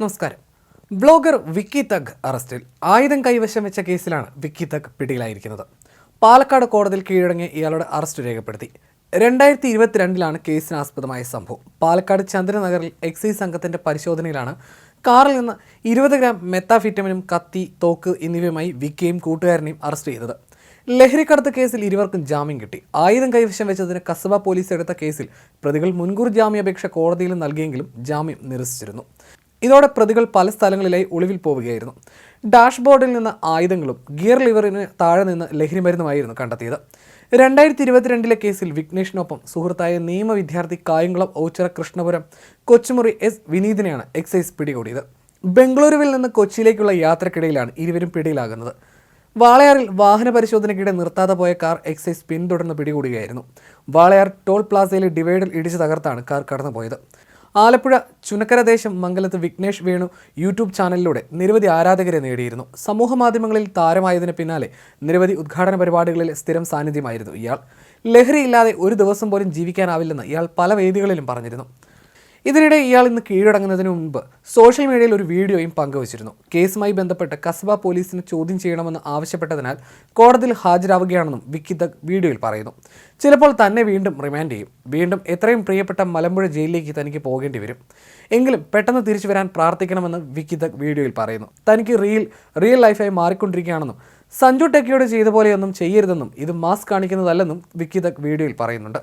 നമസ്കാരം. ബ്ലോഗർ വിക്കി തഗ് അറസ്റ്റിൽ ആയുധം കൈവശം വെച്ച കേസിലാണ് വിക്കി തഗ് പിടിയിലായിരിക്കുന്നത്. പാലക്കാട് കോടതിയിൽ കീഴടങ്ങിയ ഇയാളുടെ അറസ്റ്റ് രേഖപ്പെടുത്തി. രണ്ടായിരത്തി ഇരുപത്തിരണ്ടിലാണ് കേസിനാസ്പദമായ സംഭവം. പാലക്കാട് ചന്ദ്രനഗറിൽ എക്സൈസ് സംഘത്തിന്റെ പരിശോധനയിലാണ് കാറിൽ നിന്ന് ഇരുപത് ഗ്രാം മെത്താഫിറ്റമിനും കത്തി തോക്ക് എന്നിവയുമായി വിക്കിയും കൂട്ടുകാരനെയും അറസ്റ്റ് ചെയ്തത്. ലഹരിക്കടത്ത് കേസിൽ ഇരുവർക്കും ജാമ്യം കിട്ടി. ആയുധം കൈവശം വെച്ചതിന് കസബ പോലീസ് എടുത്ത കേസിൽ പ്രതികൾ മുൻകൂർ ജാമ്യാപേക്ഷ കോടതിയിൽ നൽകിയെങ്കിലും ജാമ്യം നിരസിച്ചിരുന്നു. ഇതോടെ പ്രതികൾ പല സ്ഥലങ്ങളിലായി ഒളിവിൽ പോവുകയായിരുന്നു. ഡാഷ്ബോർഡിൽ നിന്ന് ആയുധങ്ങളും ഗിയർ ലിവറിന് താഴെ നിന്ന് ലഹരി മരുന്നുമായിരുന്നു കണ്ടെത്തിയത്. രണ്ടായിരത്തി ഇരുപത്തിരണ്ടിലെ കേസിൽ വിഘ്നേഷിനൊപ്പം സുഹൃത്തായ നിയമ വിദ്യാർത്ഥി കായംകുളം ഓച്ചിറ കൃഷ്ണപുരം കൊച്ചുമുറി എസ് വിനീതിനെയാണ് എക്സൈസ് പിടികൂടിയത്. ബംഗളൂരുവിൽ നിന്ന് കൊച്ചിയിലേക്കുള്ള യാത്രക്കിടയിലാണ് ഇരുവരും പിടിയിലാകുന്നത്. വാളയാറിൽ വാഹന പരിശോധനയ്ക്കിടെ നിർത്താതെ പോയ കാർ എക്സൈസ് പിന്തുടർന്ന് പിടികൂടുകയായിരുന്നു. വാളയാർ ടോൾ പ്ലാസയിലെ ഡിവൈഡർ ഇടിച്ചു തകർത്താണ് കാർ കടന്നുപോയത്. ആലപ്പുഴ ചുനക്കര ദേശം മംഗലത്ത് വിഘ്നേഷ് വേണു യൂട്യൂബ് ചാനലിലൂടെ നിരവധി ആരാധകരെ നേടിയിരുന്നു. സമൂഹ മാധ്യമങ്ങളിൽ താരമായതിന് പിന്നാലെ നിരവധി ഉദ്ഘാടന പരിപാടികളിൽ സ്ഥിരം സാന്നിധ്യമായിരുന്നു ഇയാൾ. ലഹരിയില്ലാതെ ഒരു ദിവസം പോലും ജീവിക്കാനാവില്ലെന്ന് ഇയാൾ പല വേദികളിലും പറഞ്ഞിരുന്നു. ഇതിനിടെ ഇയാൾ ഇന്ന് കീഴടങ്ങുന്നതിന് മുൻപ് സോഷ്യൽ മീഡിയയിൽ ഒരു വീഡിയോയും പങ്കുവച്ചിരുന്നു. കേസുമായി ബന്ധപ്പെട്ട് കസ്ബ പോലീസിന് ചോദ്യം ചെയ്യണമെന്ന് ആവശ്യപ്പെട്ടതിനാൽ കോടതിയിൽ ഹാജരാവുകയാണെന്നും വിക്കി ദഗ് വീഡിയോയിൽ പറയുന്നു. ചിലപ്പോൾ തന്നെ വീണ്ടും റിമാൻഡ് ചെയ്യും. വീണ്ടും എത്രയും പ്രിയപ്പെട്ട മലമ്പുഴ ജയിലിലേക്ക് തനിക്ക് പോകേണ്ടി വരും. എങ്കിലും പെട്ടെന്ന് തിരിച്ചു വരാൻ പ്രാർത്ഥിക്കണമെന്ന് വിക്കി ദഗ് വീഡിയോയിൽ പറയുന്നു. തനിക്ക് റിയൽ റിയൽ ലൈഫായി മാറിക്കൊണ്ടിരിക്കുകയാണെന്നും സഞ്ജു ടെക്കിയോട് ചെയ്ത പോലെയൊന്നും ചെയ്യരുതെന്നും ഇത് മാസ് കാണിക്കുന്നതല്ലെന്നും വിക്കി ദഗ് വീഡിയോയിൽ പറയുന്നുണ്ട്.